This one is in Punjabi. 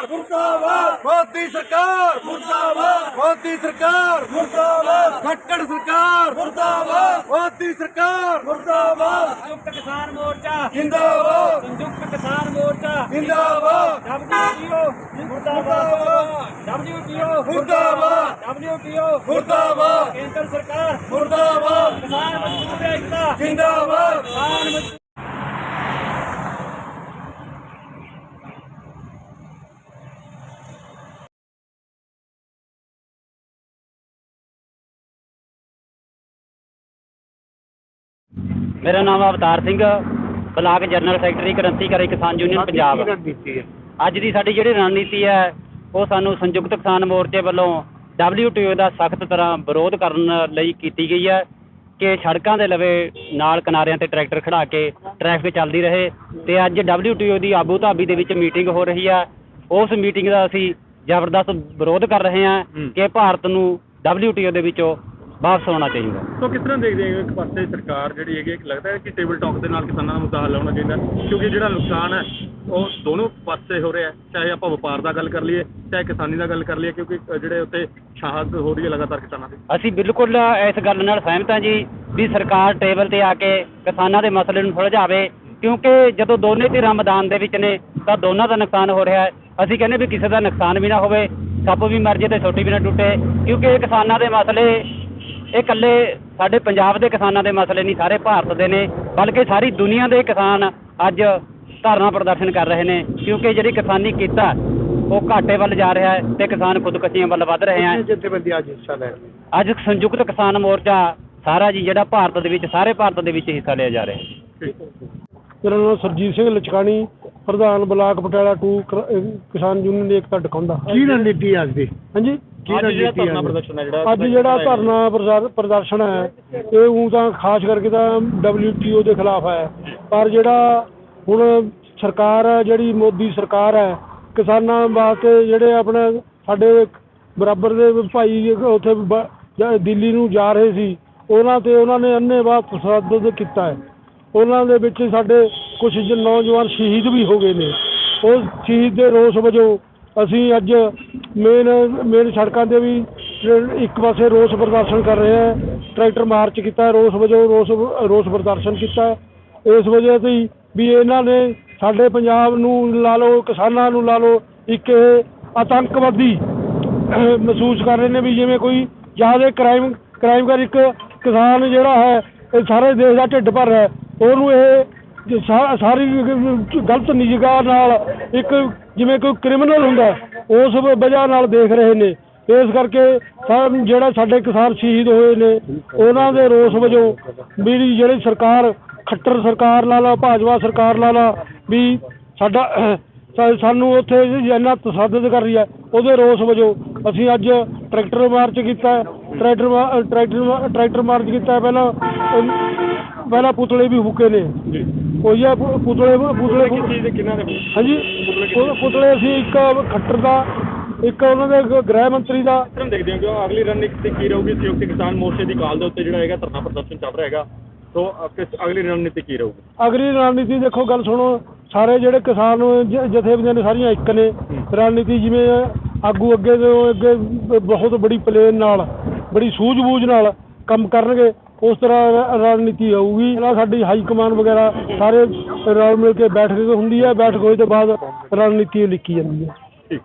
ਸਰਕਾਰ ਮੁਰਦਾਬਾਦ। ਮੋਦੀ ਸਰਕਾਰ ਮੁਰਦਾਬਾਦ। ਮੋਦੀ ਸਰਕਾਰ ਮੁਰਦਾਬਾਦ। ਖੱਟੜ ਸਰਕਾਰ ਮੁਰਦਾਬਾਦ। ਮੋਦੀ ਸਰਕਾਰ ਮੁਰਦਾਬਾਦ। ਸੰਯੁਕਤ ਕਿਸਾਨ ਮੋਰਚਾ। ਜਿੰਦਾਬਾਦ। ਸੰਯੁਕਤ ਕਿਸਾਨ ਮੋਰਚਾ। ਜਿੰਦਾਬਾਦ। WTO ਮੁਰਦਾਬਾਦ। WTO ਮੁਰਦਾਬਾਦ। WTO ਮੁਰਦਾਬਾਦ। ਕੇਂਦਰ ਸਰਕਾਰ। ਮੁਰਦਾਬਾਦ। ਕਿਸਾਨ ਮਜ਼ਦੂਰ ਏਕਤਾ ਜਿੰਦਾਬਾਦ। ਕਿਸਾਨ ਮੇਰਾ ਨਾਮ Avtar Singh block general secretary ਕ੍ਰਾਂਤੀਕਾਰੀ ਕਿਸਾਨ ਯੂਨੀਅਨ ਪੰਜਾਬ। ਅੱਜ ਦੀ ਸਾਡੀ ਜਿਹੜੀ ਰਣਨੀਤੀ ਹੈ ਉਹ ਸਾਨੂੰ ਸੰਯੁਕਤ ਕਿਸਾਨ ਮੋਰਚੇ ਵੱਲੋਂ WTO ਦਾ ਸਖਤ ਤਰ੍ਹਾਂ ਵਿਰੋਧ ਕਰਨ ਲਈ ਕੀਤੀ ਗਈ ਹੈ ਕਿ ਸੜਕਾਂ ਦੇ ਲਵੇ ਨਾਲ ਕਿਨਾਰਿਆਂ ਤੇ ਟਰੈਕਟਰ ਖੜਾ ਕੇ ਟ੍ਰੈਫਿਕ ਚੱਲਦੀ ਰਹੇ ਤੇ ਅੱਜ WTO ਦੀ ਆਬੂ ਧਾਬੀ ਦੇ ਵਿੱਚ ਮੀਟਿੰਗ ਹੋ ਰਹੀ ਹੈ। ਉਸ ਮੀਟਿੰਗ ਦਾ ਅਸੀਂ ਜ਼ਬਰਦਸਤ ਵਿਰੋਧ ਕਰ ਰਹੇ ਹਾਂ ਕਿ ਭਾਰਤ ਨੂੰ WTO ਦੇ ਵਿੱਚੋਂ ਵਾਪਸ ਆਉਣਾ ਚਾਹੀਦਾ। ਸੋ ਕਿਸ ਤਰ੍ਹਾਂ ਦੇਖਦੇ ਹੋ ਇੱਕ ਪਾਸੇ ਸਰਕਾਰ ਜਿਹੜੀ ਹੈਗੀ ਹੈ, ਕਿ ਲੱਗਦਾ ਹੈ ਕਿ ਟੇਬਲ ਟਾਕ ਦੇ ਨਾਲ ਕਿਸਾਨਾਂ ਦਾ ਮੁੱਦਾ ਹੱਲ ਹੋਣਾ ਚਾਹੀਦਾ? ਕਿਉਂਕਿ ਜਿਹੜਾ ਨੁਕਸਾਨ ਹੈ ਉਹ ਦੋਨੋਂ ਪਾਸੇ ਹੋ ਰਿਹਾ ਹੈ। ਚਾਹੇ ਆਪਾਂ ਵਪਾਰ ਦਾ ਗੱਲ ਕਰ ਲਈਏ ਚਾਹੇ ਕਿਸਾਨੀ ਦਾ ਗੱਲ ਕਰ ਲਈਏ ਕਿਉਂਕਿ ਜਿਹੜੇ ਉੱਤੇ ਸ਼ਹਾਦਤ ਹੋ ਰਹੀ ਹੈ ਲਗਾਤਾਰ ਕਿਸਾਨਾਂ ਦੀ। ਅਸੀਂ ਬਿਲਕੁਲ ਇਸ ਗੱਲ ਨਾਲ ਸਹਿਮਤ ਹਾਂ ਜੀ ਵੀ ਸਰਕਾਰ ਟੇਬਲ ਤੇ ਆ ਕੇ ਕਿਸਾਨਾਂ ਦੇ ਮਸਲੇ ਨੂੰ ਸੁਲਝਾਵੇ ਕਿਉਂਕਿ ਜਦੋਂ ਦੋਨੇ ਧਿਰਾਂ ਮੈਦਾਨ ਦੇ ਵਿੱਚ ਨੇ ਤਾਂ ਦੋਨਾਂ ਦਾ ਨੁਕਸਾਨ ਹੋ ਰਿਹਾ ਹੈ। ਅਸੀਂ ਕਹਿੰਦੇ ਵੀ ਕਿਸੇ ਦਾ ਨੁਕਸਾਨ ਵੀ ਨਾ ਹੋਵੇ ਸੱਪ ਵੀ ਮਰ ਜੇ ਤੇ ਛੋਟੀ ਵੀ ਨਾ ਟੁੱਟੇ ਕਿਉਂਕਿ ਇਹ ਕਿਸਾਨਾਂ ਦੇ ਮਸਲੇ ਇਹ ਇਕੱਲੇ ਸਾਡੇ ਪੰਜਾਬ ਦੇ ਕਿਸਾਨਾਂ ਦੇ ਮਸਲੇ ਨਹੀਂ ਸਾਰੇ ਭਾਰਤ ਦੇ ਨੇ ਬਲਕਿ ਸਾਰੀ ਦੁਨੀਆ ਦੇ ਕਿਸਾਨ ਅੱਜ ਧਰਨਾ ਪ੍ਰਦਰਸ਼ਨ ਕਰ ਰਹੇ ਨੇ ਕਿਉਂਕਿ ਜਿਹੜੀ ਕਿਸਾਨੀ ਕੀਤਾ ਉਹ ਘਾਟੇ ਵੱਲ ਜਾ ਰਿਹਾ ਹੈ ਤੇ ਕਿਸਾਨ ਖੁਦਕਸ਼ੀਆਂ ਵੱਲ ਵੱਧ ਰਹੇ ਹਨ ਜਥੇਬੰਦੀ ਅੱਜ ਹਿੱਸਾ ਲੈ ਅੱਜ ਸੰਯੁਕਤ ਕਿਸਾਨ ਮੋਰਚਾ ਸਾਰਾ ਜੀ ਜਿਹੜਾ ਭਾਰਤ ਦੇ ਵਿੱਚ ਸਾਰੇ ਭਾਰਤ ਦੇ ਵਿੱਚ ਹਿੱਸਾ ਲਿਆ ਜਾ ਰਿਹਾ ਹੈ। ਮੇਰਾ ਨਾਮ ਸਰਜੀਤ ਸਿੰਘ ਲਚਕਾਣੀ ਪ੍ਰਧਾਨ ਬਲਾਕ ਪਟਿਆਲਾ 2 ਕਿਸਾਨ ਯੂਨੀਅਨ ਦੀ ਏਕਤਾ ਡਕਾਉਂਦਾ ਕੀ ਰਣਨੀਤੀ ਅੱਜ ਦੀ? ਹਾਂਜੀ। ਅੱਜ ਜਿਹੜਾ ਧਰਨਾ ਪ੍ਰਦਰਸ਼ਨ ਹੈ ਜਿਹੜਾ ਅੱਜ ਜਿਹੜਾ ਧਰਨਾ ਪ੍ਰਸਾਰ- ਪ੍ਰਦਰਸ਼ਨ ਹੈ ਇਹ ਉਹ ਤਾਂ ਖਾਸ ਕਰਕੇ ਤਾਂ WTO ਦੇ ਖਿਲਾਫ ਹੈ। ਪਰ ਜਿਹੜਾ ਹੁਣ ਸਰਕਾਰ ਹੈ ਜਿਹੜੀ ਮੋਦੀ ਸਰਕਾਰ ਹੈ ਕਿਸਾਨਾਂ ਵਾਸਤੇ ਜਿਹੜੇ ਆਪਣੇ ਸਾਡੇ ਬਰਾਬਰ ਦੇ ਭਾਈ ਉੱਥੇ ਬ- ਜਾਂ ਦਿੱਲੀ ਨੂੰ ਜਾ ਰਹੇ ਸੀ ਉਹਨਾਂ ਤੇ ਉਹਨਾਂ ਨੇ ਅੰਨ੍ਹੇਵਾਹ ਤਸ਼ੱਦਦ ਕੀਤਾ ਹੈ। ਉਹਨਾਂ ਦੇ ਵਿੱਚ ਸਾਡੇ ਕੁਝ ਨੌਜਵਾਨ ਸ਼ਹੀਦ ਵੀ ਹੋ ਗਏ ਨੇ। ਉਸ ਸ਼ਹੀਦ ਦੇ ਰੋਸ ਵਜੋਂ ਅਸੀਂ ਅੱਜ ਮੇਨ ਮੇਨ ਸੜਕਾਂ ਤੇ ਵੀ ਇੱਕ ਪਾਸੇ ਰੋਸ ਪ੍ਰਦਰਸ਼ਨ ਕਰ ਰਹੇ ਹਾਂ ਟਰੈਕਟਰ ਮਾਰਚ ਕੀਤਾ, ਰੋਸ ਵਜੋਂ ਰੋਸ ਰੋਸ ਪ੍ਰਦਰਸ਼ਨ ਕੀਤਾ। ਇਸ ਵਜ੍ਹਾ ਤੇ ਵੀ ਇਹਨਾਂ ਨੇ ਸਾਡੇ ਪੰਜਾਬ ਨੂੰ ਲਾ ਲਓ, ਕਿਸਾਨਾਂ ਨੂੰ ਲਾ ਲਓ, ਇੱਕ ਇਹ ਆਤੰਕਵਾਦੀ ਮਹਿਸੂਸ ਕਰ ਰਹੇ ਨੇ ਵੀ ਜਿਵੇਂ ਕੋਈ ਜ਼ਿਆਦਾ ਕ੍ਰਾਈਮ ਕ੍ਰਾਈਮ ਕਰ ਇੱਕ ਕਿਸਾਨ ਜਿਹੜਾ ਹੈ, ਇਹ ਸਾਰੇ ਦੇਸ਼ ਦਾ ਢਿੱਡ ਭਰ ਰਿਹਾ। ਉਹਨੂੰ ਇਹ ਸਾਰੀ ਗਲਤ ਨਿਗਾਹ ਨਾਲ ਇੱਕ ਜਿਵੇਂ ਕੋਈ ਕ੍ਰਿਮੀਨਲ ਹੁੰਦਾ ਉਸ ਵਜ੍ਹਾ ਨਾਲ ਦੇਖ ਰਹੇ ਨੇ। ਇਸ ਕਰਕੇ ਸਾ- ਜਿਹੜਾ ਸਾਡੇ ਕਿਸਾਨ ਸ਼ਹੀਦ ਹੋਏ ਨੇ, ਉਹਨਾਂ ਦੇ ਰੋਸ ਵਜੋਂ ਵੀ ਜਿਹੜੀ ਸਰਕਾਰ, ਖੱਟਰ ਸਰਕਾਰ ਲਾ ਲਾ, ਭਾਜਪਾ ਸਰਕਾਰ ਲਾ ਲਾ, ਵੀ ਸਾਡਾ ਸਾਨੂੰ ਉੱਥੇ ਇੰਨਾ ਤਸੱਦਦ ਕਰ ਰਹੀ ਹੈ, ਉਹਦੇ ਰੋਸ ਵਜੋਂ ਅਸੀਂ ਅੱਜ ਟਰੈਕਟਰ ਮਾਰਚ ਕੀਤਾ ਟਰੈਕਟਰ ਮਾ- ਟਰੈਕਟਰ ਮਾ- ਟਰੈਕਟਰ ਮਾਰਚ ਕੀਤਾ ਪਹਿਲਾਂ ਪਹਿਲਾਂ ਪੁਤਲੇ ਵੀ ਫੂਕੇ ਨੇ। ਹੈ ਪੁ- ਪੁਤਲੇ ਪੁਤਲੇ ਕਿਸ ਚੀਜ਼ ਦੇ ਕਿੰਨਾ ਦੇ ਹਾਂਜੀ ਪੁ- ਪੁਤਲੇ ਅਸੀਂ ਇੱਕ ਖੱਟਰ ਦਾ ਇੱਕ ਉਹਨਾਂ ਦੇ ਗ- ਗ੍ਰਹਿ ਮੰਤਰੀ ਦਾ। ਤਰ੍ਹਾਂ ਦੇਖਦੇ ਹੋ ਕਿ ਉਹ ਅਗਲੀ ਰਣਨੀਤੀ ਕੀ ਰਹੂਗੀ? ਸੰਯੁਕਤ ਕਿਸਾਨ ਮੋਰਚੇ ਦੀ ਕਾਲ ਦੇ ਉੱਤੇ ਜਿਹੜਾ ਹੈਗਾ ਧਰਨਾ ਪ੍ਰਦਰਸ਼ਨ ਚੱਲ ਰਿਹਾ ਹੈਗਾ। ਸੋ ਅ, ਕਿਸ ਅਗਲੀ ਰਣਨੀਤੀ ਕੀ ਰਹੂਗੀ? ਅਗਲੀ ਰਣਨੀਤੀ ਦੇਖੋ ਗੱਲ ਸੁਣੋ ਸਾਰੇ ਜਿਹੜੇ ਕਿਸਾਨ ਜ- ਜਥੇਬੰਦੀਆਂ ਨੇ ਸਾਰੀਆਂ ਇੱਕ ਨੇ। ਰਣਨੀਤੀ ਜਿਵੇਂ ਆਗੂ ਅੱਗੇ ਤੋਂ ਅੱਗੇ ਬ- ਬਹੁਤ ਬੜੀ ਪਲੇਨ ਨਾਲ ਬੜੀ ਸੂਝ-ਬੂਝ ਨਾਲ ਕੰਮ ਕਰਨਗੇ। ਉਸ ਤਰ੍ਹਾਂ ਰ- ਰਣਨੀਤੀ ਹੋਊਗੀ ਨਾਲ ਸਾਡੀ ਹਾਈ ਕਮਾਂਡ ਵਗੈਰਾ ਸਾਰੇ ਰਲ ਮਿਲ ਕੇ ਬੈਠਕ ਹੁੰਦੀ ਹੈ। ਬੈਠਕ ਹੋਏ ਤੋਂ ਬਾਅਦ ਰਣਨੀਤੀ ਲਿਖੀ ਜਾਂਦੀ ਹੈ। ਠੀਕ